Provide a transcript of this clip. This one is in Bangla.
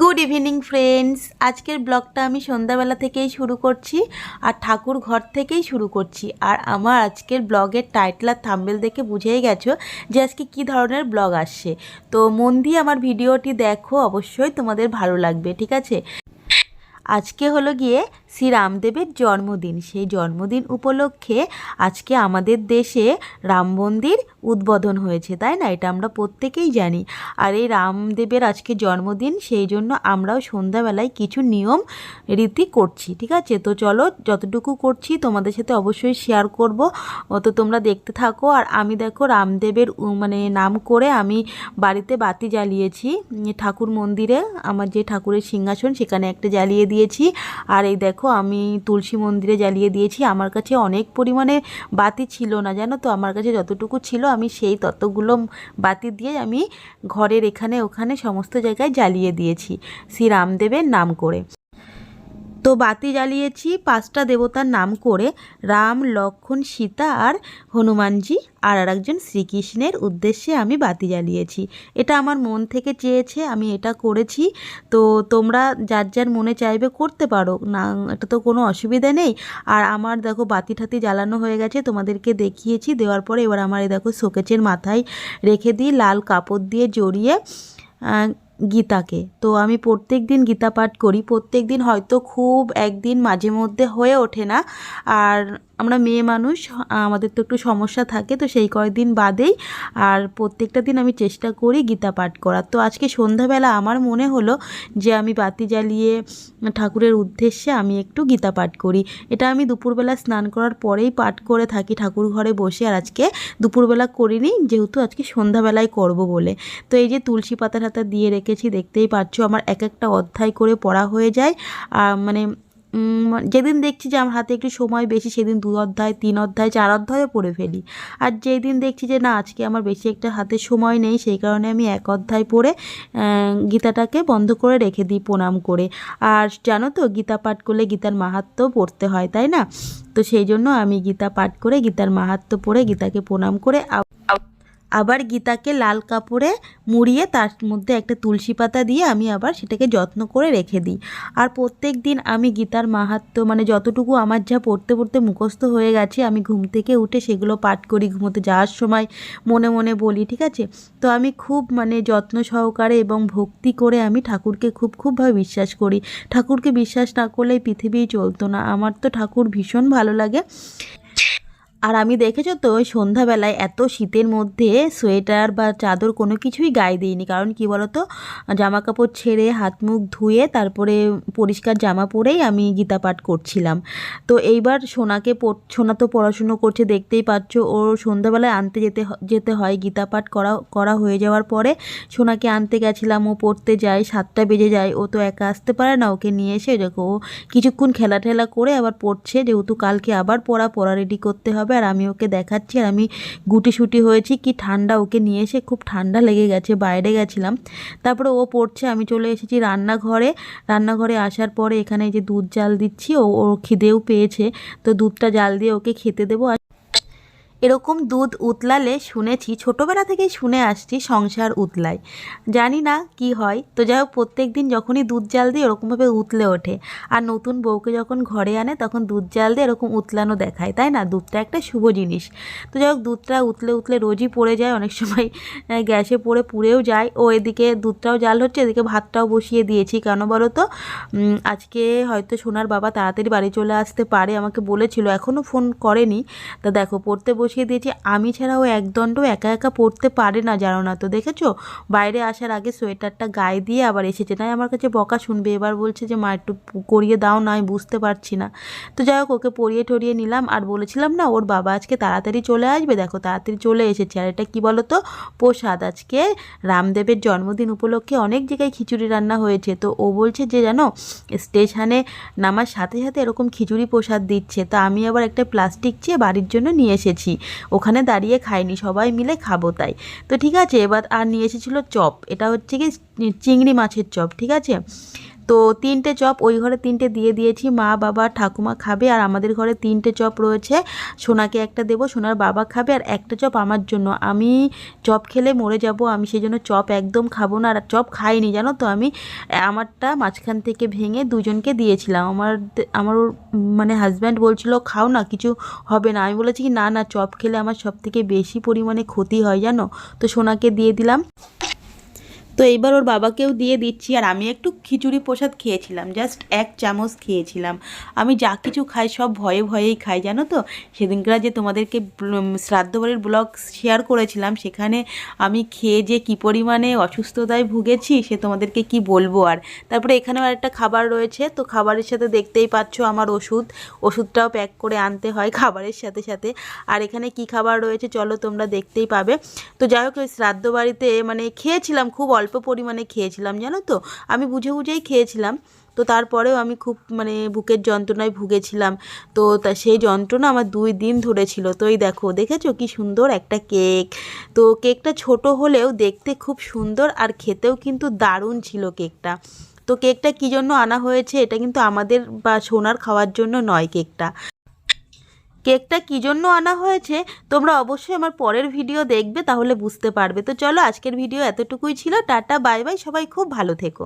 গুড ইভিনিং ফ্রেন্ডস আজকের ব্লগটা আমি সন্ধ্যাবেলা থেকেই শুরু করছি আর ঠাকুর ঘর থেকেই শুরু করছি। আর আমার আজকের ব্লগের টাইটেল আর থাম্বেল দেখে বুঝেই গেছো যে আজকে কী ধরনের ব্লগ আসছে। তো মন দিয়ে আমার ভিডিওটি দেখো, অবশ্যই তোমাদের ভালো লাগবে, ঠিক আছে? আজকে হলো গিয়ে শ্রী রামদেবের জন্মদিন। সেই জন্মদিন উপলক্ষে আজকে আমাদের দেশে রাম মন্দির উদ্বোধন হয়েছে, তাই না? এটা আমরা প্রত্যেকেই জানি। আর এই রামদেবের আজকে জন্মদিন, সেই জন্য আমরাও সন্ধ্যাবেলায় কিছু নিয়ম, রীতি করছি, ঠিক আছে? তো চলো, যতটুকু করছি তোমাদের সাথে অবশ্যই শেয়ার করব। তো তোমরা দেখতে থাকো। আর আমি দেখো রামদেবের মানে নাম করে আমি বাড়িতে বাতি জ্বালিয়েছি, ঠাকুর মন্দিরে। আমার যে ঠাকুরের সিংহাসন, সেখানে একটা জ্বালিয়ে দিয়েছি। আর এই দেখো আমি তুলসী মন্দিরে জ্বালিয়ে দিয়েছি। আমার কাছে অনেক পরিমাণে বাতি ছিল না, জানো তো? আমার কাছে যতটুকু ছিল, আমি সেই ততগুলো বাতি দিয়ে আমি ঘরের এখানে ওখানে সমস্ত জায়গায় জ্বালিয়ে দিয়েছি। শ্রী রামদেবের নাম করে। তো বাতি জ্বালিয়েছি, পাঁচটা দেবতার নাম করে। রাম লক্ষ্মণ সীতা আর হনুমানজি আর আর একজন শ্রীকৃষ্ণের উদ্দেশ্যে আমি বাতি জ্বালিয়েছি। এটা আমার মন থেকে চেয়েছে, আমি এটা করেছি। তো তোমরা যার যার মনে চাইবে করতে পারো, না, এটা তো কোনো অসুবিধা নেই। আর আমার দেখো বাতি ঠাতি জ্বালানো হয়ে গেছে, তোমাদেরকে দেখিয়েছি, দেওয়ার পরে এবার আমার এই দেখো শোকেচের মাথায় রেখে দিই, লাল কাপড় দিয়ে জড়িয়ে গীতাকে। তো আমি প্রত্যেক দিন গীতা পাঠ করি। প্রত্যেক দিন হয়তো খুব একদিন মাঝে মধ্যে হয়ে ওঠে না। আর আমরা মেয়ে মানুষ, আমাদের তো একটু সমস্যা থাকে, তো সেই কয়েকদিন বাদেই আর প্রত্যেকটা দিন আমি চেষ্টা করি গীতা পাঠ করার। তো আজকে সন্ধ্যাবেলা আমার মনে হলো যে আমি বাতি জ্বালিয়ে ঠাকুরের উদ্দেশ্যে আমি একটু গীতা পাঠ করি। এটা আমি দুপুরবেলা স্নান করার পরেই পাঠ করে থাকি ঠাকুর ঘরে বসে। আর আজকে দুপুরবেলা করিনি, যেহেতু আজকে সন্ধ্যাবেলায় করব বলে। তো এই যে তুলসী পাতা টাতা দিয়ে রেখেছি দেখতেই পাচ্ছ আমার এক একটা অধ্যায় করে পড়া হয়ে যায়। আর মানে যেদিন দেখছি যে আমার হাতে একটু সময় বেশি, সেদিন দু অধ্যায়, তিন অধ্যায়, চার অধ্যায়ও পড়ে ফেলি। আর যেই দিন দেখছি যে না, আজকে আমার বেশি একটা হাতে সময় নেই, সেই কারণে আমি এক অধ্যায় পড়ে গীতাটাকে বন্ধ করে রেখে দিই প্রণাম করে। আর জানো তো, গীতা পাঠ করলে গীতার মাহাত্ম্য পড়তে হয়, তাই না? তো সেই জন্য আমি গীতা পাঠ করে, গীতার মাহাত্ম্য পড়ে গীতাকে প্রণাম করে আবার গীতাকে লাল কাপড়ে মুড়িয়ে তার মধ্যে একটা তুলসী পাতা দিয়ে আমি আবার সেটাকে যত্ন করে রেখে দিই। আর প্রত্যেক দিন আমি গীতার মাহাত্ম্য মানে যতটুকু আমার যা পড়তে পড়তে মুখস্থ হয়ে গেছে, আমি ঘুম থেকে উঠে সেগুলো পাঠ করি ঘুমোতে যাওয়ার সময় মনে মনে বলি, ঠিক আছে? তো আমি খুব মানে যত্ন সহকারে এবং ভক্তি করে আমি ঠাকুরকে খুব, খুবভাবে বিশ্বাস করি। ঠাকুরকে বিশ্বাস না করলে এই পৃথিবীই চলতো না। আমার তো ঠাকুর ভীষণ ভালো লাগে। আর আমি দেখেছ তো সন্ধ্যাবেলায় এত শীতের মধ্যে সোয়েটার বা চাদর কোনো কিছুই গায়ে দিইনি। কারণ কি বলতো জামা কাপড় ছেড়ে হাত মুখ ধুয়ে তারপরে পরিষ্কার জামা পরেই আমি গীতা পাঠ করছিলাম। তো এইবার সোনাকে সোনা তো পড়াশুনো করছে, দেখতেই পাচ্ছ ওর সন্ধ্যাবেলায় আনতে যেতে যেতে হয়। গীতা পাঠ করা করা হয়ে যাওয়ার পরে সোনাকে আনতে গেছিলাম, ও পড়তে যায়, সাতটা বেজে যায়, ও তো একা আসতে পারে না, ওকে নিয়ে এসে দেখো, ও কিছুক্ষণ খেলা ঠেলা করে আবার পড়ছে, যেহেতু কালকে আবার পড়া পড়া রেডি করতে হবে। আর আমি ওকে দেখাচ্ছি আর আমি গুটি সুটি হয়েছি, কি ঠান্ডা ওকে নিয়ে এসে খুব ঠান্ডা লেগে গেছে, বাইরে গেছিলাম। তারপরে ও পড়ছে, আমি চলে এসেছি রান্নাঘরে। রান্নাঘরে আসার পরে এখানে যে দুধ জাল দিচ্ছি, ও ও খিদেও পেয়েছে। তো দুধটা জাল দিয়ে ওকে খেতে দেবো। আর এরকম দুধ উতলালে শুনেছি, ছোটোবেলা থেকেই শুনে আসছি সংসার উতলায়। জানি না কি হয়। তো যাই হোক, প্রত্যেক দিন যখনই দুধ জাল দিই এরকমভাবে উতলে ওঠে। আর নতুন বউকে যখন ঘরে আনে, তখন দুধ জাল দিয়ে এরকম উতলানো দেখায়, তাই না? দুধটা একটা শুভ জিনিস। তো যাই হোক, দুধটা উতলে উতলে রোজই পড়ে যায়, অনেক সময় গ্যাসে পড়ে পুড়েও যায়। ও এদিকে দুধটাও জাল হচ্ছে, এদিকে ভাতটাও বসিয়ে দিয়েছি। কেন বলো তো? আজকে হয়তো সোনার বাবা তাড়াতাড়ি বাড়ি চলে আসতে পারে, আমাকে বলেছিল এখনও ফোন করেনি। তা দেখো, পড়তে বসিয়ে দিয়েছি। আমি ছাড়াও একদণ্ড একা একা পড়তে পারে না, জানো না তো, দেখেছ? বাইরে আসার আগে সোয়েটারটা গায়ে দিয়ে আবার এসেছে। তাই আমার কাছে বকা শুনবে, এবার বলছে যে, মা, একটু করিয়ে দাও না, আমি বুঝতে পারছি না। তো যাই হোক, ওকে পরিয়ে টরিয়ে নিলাম আর বলেছিলাম না, ওর বাবা আজকে তাড়াতাড়ি চলে আসবে। দেখো, তাড়াতাড়ি চলে এসেছে। আর এটা কী বলো তো প্রসাদ। আজকে রামদেবের জন্মদিন উপলক্ষে অনেক জায়গায় খিচুড়ি রান্না হয়েছে। তো ও বলছে যে, জানো, স্টেশনে নামার সাথে সাথে এরকম খিচুড়ি প্রসাদ দিচ্ছে। তা আমি আবার একটা প্লাস্টিক চেয়ে বাড়ির জন্য নিয়ে এসেছি। ওখানে দাঁড়িয়ে খাইনি, সবাই মিলে খাব তাই। তো ঠিক আছে, এবার আর নিয়ে এসেছিল চপ, এটা হচ্ছে কি, চিংড়ি মাছের চপ, ঠিক আছে? তো তিনটে চপ ওই ঘরে তিনটে দিয়ে দিয়েছি, মা, বাবা, ঠাকুমা খাবে আর আমাদের ঘরে তিনটে চপ রয়েছে। সোনাকে একটা দেবো, সোনার বাবা খাবে আর একটা চপ আমার জন্য। আমি চপ খেলে মরে যাব, আমি সেই জন্য চপ একদম খাব না আর চপ খাইনি, জানো তো আমি। আমারটা মাঝখান থেকে ভেঙে দুজনকে দিয়েছিলাম। আমার আমার মানে হাজব্যান্ড বলছিল, খাও না, কিছু হবে না। আমি বলেছি কি, না না, চপ খেলে আমার সব থেকে বেশি পরিমাণে ক্ষতি হয়, জানো? তো সোনাকে দিয়ে দিলাম। তো এইবার ওর বাবাকেও দিয়ে দিচ্ছি আর আমি একটু খিচুড়ি প্রসাদ খেয়েছিলাম জাস্ট এক চামচ খেয়েছিলাম। আমি যা কিছু খাই সব ভয়ে ভয়েই খাই, জানো তো? সেদিনকার যে তোমাদেরকে শ্রাদ্ধ বাড়ির ব্লগ শেয়ার করেছিলাম, সেখানে আমি খেয়ে যে কী পরিমাণে অসুস্থতায় ভুগেছি, সে তোমাদেরকে কি বলব আর। তারপরে এখানেও আরেকটা খাবার রয়েছে, তো খাবারের সাথে দেখতেই পাচ্ছ আমার ওষুধ। ওষুধটাও প্যাক করে আনতে হয় খাবারের সাথে সাথে। আর এখানে কি খাবার রয়েছে, চলো তোমরা দেখতেই পাবে। তো যাই হোক ওই শ্রাদ্ধ বাড়িতে মানে খেয়েছিলাম খুব অল্প পরিমাণে খেয়েছিলাম, জানো তো? আমি বুঝে বুঝেই খেয়েছিলাম। তো তারপরেও আমি খুব মানে বুকের যন্ত্রণায় ভুগেছিলাম। তো তা সেই যন্ত্রণা আমার দুই দিন ধরেছিল। তো এই দেখো, দেখেছ কি সুন্দর একটা কেক? তো কেকটা ছোট হলেও দেখতে খুব সুন্দর আর খেতেও কিন্তু দারুণ ছিল কেকটা। তো কেকটা কী জন্য আনা হয়েছে, এটা কিন্তু আমাদের বা সোনার খাওয়ার জন্য নয় কেকটা। কেকটা কী জন্য আনা হয়েছে, তোমরা অবশ্যই আমার পরের ভিডিও দেখবে, তাহলে বুঝতে পারবে। তো চলো আজকের ভিডিও এতটুকুই ছিল। টাটা, বাই বাই, সবাই খুব ভালো থেকো।